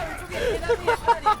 왼쪽에 계단이 하나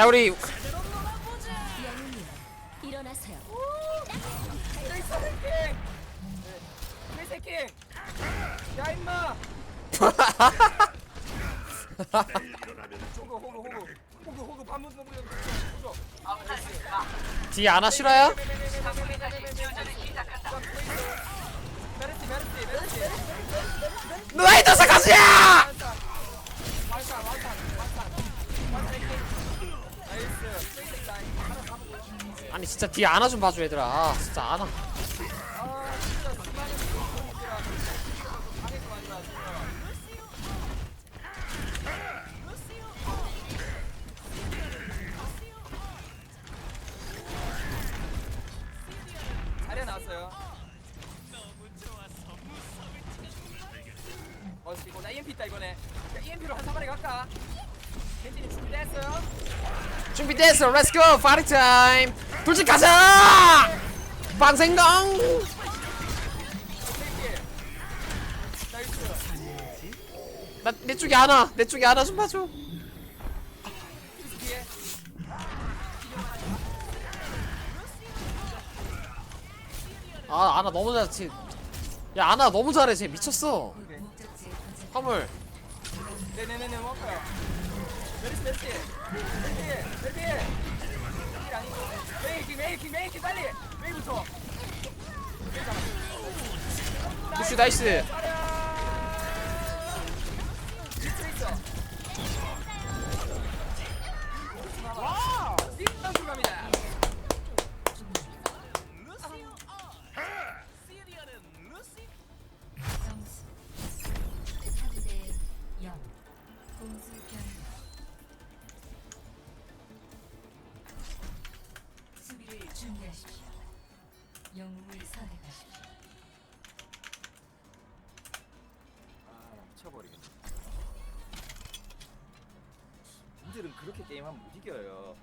야 우리 영웅님, 일어나세요. 트래킹 트래킹. 트래킹. 야 임마. 호구 호구 호구 호구 호구 반문 반문 호구. 아 뒤에 아나 싫어요? 메르시 메르시 메르시. 아니 진짜 뒤에 아나 좀 봐줘 얘들아 아, 진짜 아 있다 이번에. 자, EMP로 한 사발에 갈까? 준비됐어요? 준비됐어 렛츠고 파리 타임 돌진 가자! 나이스. 나내 쪽에 아나 내 쪽에 아나 좀 봐줘. 아 아나 너무 쟤. 야 아나 너무 잘해 쟤 미쳤어. 화물 네네네네 먹어요. 메리스 메리스 메리스 메리스 메리스 아니고 메이킹 메이킹 메이킹 빨리 메이부터. 푸슈 나이스 와! 영웅을 선택하십시오 아, 미쳐버리겠네. 님들은 그렇게 게임하면 못 이겨요.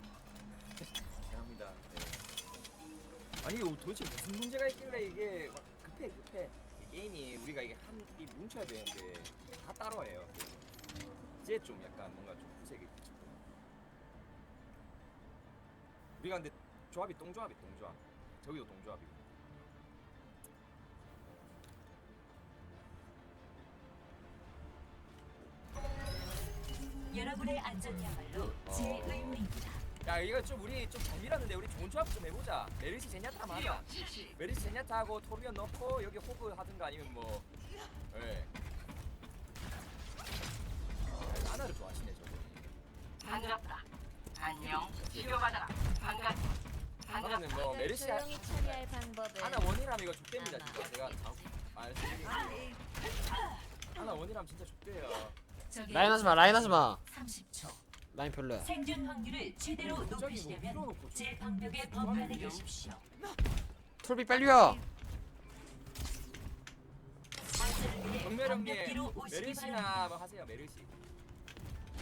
죄송합니다. 네. 아니 이거 도대체 무슨 문제가 있길래 이게 막 급해 급해 이 게임이 우리가 이게 한이 뭉쳐야 되는데 다 따로 해요. 이제 좀 약간 뭔가 좀 구색이 붙였고. 우리가 근데 조합이 똥조합이 똥조합. 저기도 똥조합이고. 여러분의 안전이야말로 제 의무입니다. 야 이거 좀 우리 좀 정밀하는데 우리 좋은 조합 좀 해보자. 메르시 제냐타 하자. 메르시 제냐타 하고 토르비언 넣고 여기 호그 하든가 아니면 뭐. 예. 하나를 좋아하시네 저분. 반갑다. 안녕. 치료받아라. 반갑. 하나는 뭐 메르시 조용히 처리할 방법을 하나 원이라면 이거 족됩니다 진짜. 제가 말씀드리는 하나 원이라면 진짜 적의 라인 하지마 라인 하지마. 30초. 라인 별로야. 생존 확률을 뭐 높이시려면 풀어놓고 제 방벽에 범변해 계십시오. 톨비 빨리 와. 방벽 바랍니다. 뭐 하세요 메르시?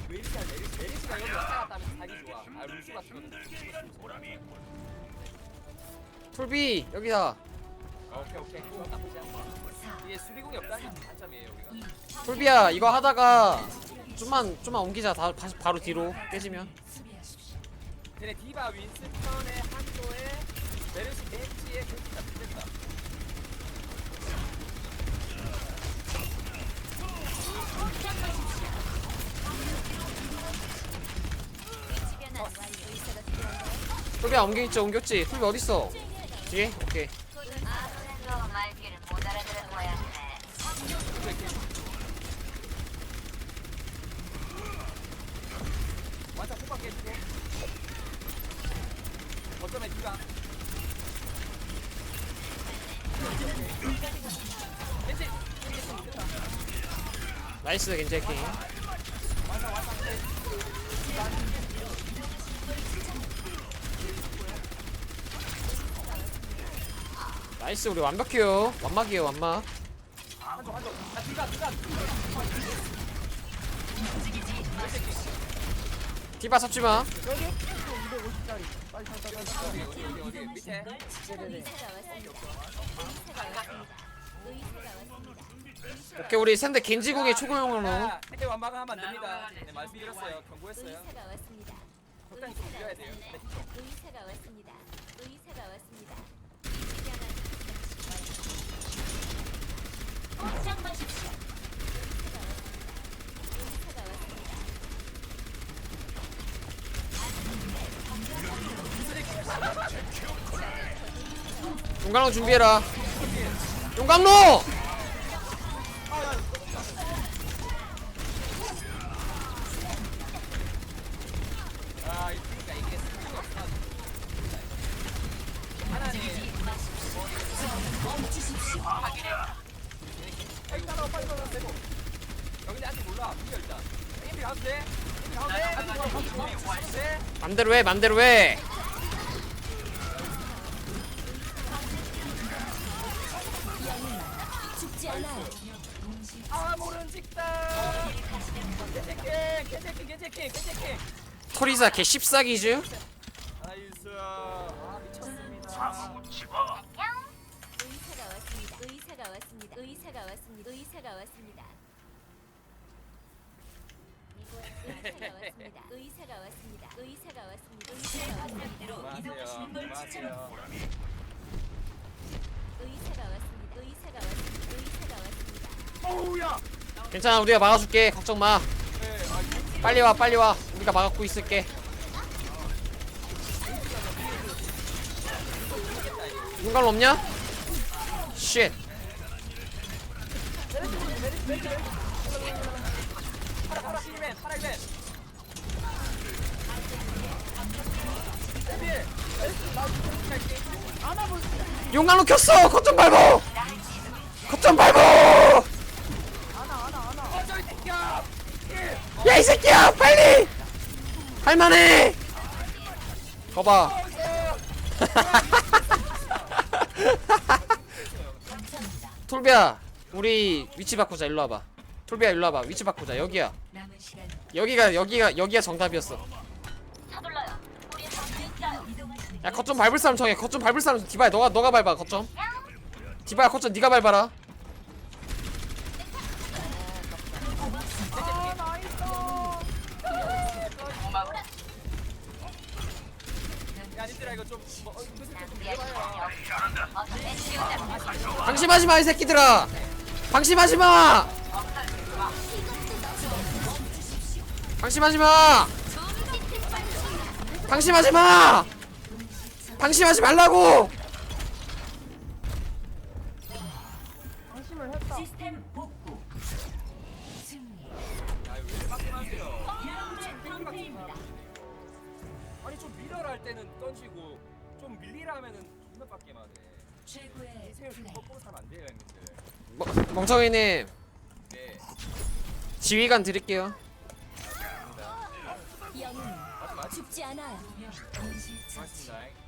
메르시야 메르시 메르시가 여기 왔다 갔다 하면서 살기 좋아. 아 루시 같은 거는 톨비 여기다. 아, 오케이 오케이. 그거 나쁘지 않아 4 이게 수비공이 없다는 게 단점이에요 우리가. 2 톨비야 이거 하다가 좀만 좀만 옮기자. 다 다시 바로 뒤로 깨지면. 쟤네 디바 윈스턴의 한조에 메르시 위치변환 완료 의사가 필요한가요? 톨비야 옮겨있지 옮겼지? 톨비 어딨어? 뒤에? 오케이 나이스 완성 나이스 우리 완벽해요. 완막이에요 완막. 디바 잡지마. 밑에 의사가 왔습니다 의사가 왔습니다 오케이 우리 샌드 겐지궁의 초고용으로 자, 핵의 완박을 하면 안 됩니다. 네, 말씀드렸어요. 경고했어요. 의사가 왔습니다 적당히 좀 밀어야 돼요. 네. 의사가 왔습니다 의사가 왔습니다 걱정 마십시오 의사가 왔습니다 용광로 준비해라 용광로 아, 이거 그러니까 이게 스킬이 없어. 하나는 여기 따라 빨리 빨리 되고. 여기 아직 몰라. 비켜 일단. 힘이 가도 돼. 힘이 가도 돼. 아직 가도 돼. 맘대로 해 맘대로 해. 토리사 개 미쳤습니다. 의사가 왔습니다. 의사가 왔습니다. 의사가 왔습니다. 의사가 왔습니다 의사가 왔습니다 의사가 왔습니다 의사가 왔습니다 의사가 왔습니다 안녕하세요. 안녕하세요. 의사가 왔습니다 의사가 왔습니다 의사가 왔습니다 어우야. 괜찮아 우리가 막아줄게 걱정 마 네, 아, 빨리 와 빨리 와 우리가 막고 있을게 인간 없냐? 쉣 파라 파라 시맨 파라 맨. 용광로 켰어! 거점 밟어 거점 밟어 야 이 새끼야! 빨리! 할만해! 거봐. 톨비야 우리 위치 바꾸자. 일로 와봐. 톨비야 일로 와봐. 위치 바꾸자. 여기야. 여기가 여기가 여기가 정답이었어 야 거점 밟을 사람 정해. 거점 밟을 사람 디바야 너가 너가 밟아 거점. 디바야 거점 네가 밟아라. 야 니들아 이거 좀 뭐, 어, 그 새끼 좀 내치우자. 방심하지 마 방심하지 마. 방심하지 마. 방심하지 마 방심하지 말라고 시스템 복구. 아, 왜 이렇게 빡게 하세요? 아니 좀 밀어라 할 때는 던지고 좀 밀리라 하면은 존나 빡게 하네. 최고의 인생을 좀 거꾸로 살면 안 돼요 형님들. 멍- 멍청이님 네. 지휘관 드릴게요 영웅 맞지 맞지 죽지 않아요. 맞습니다.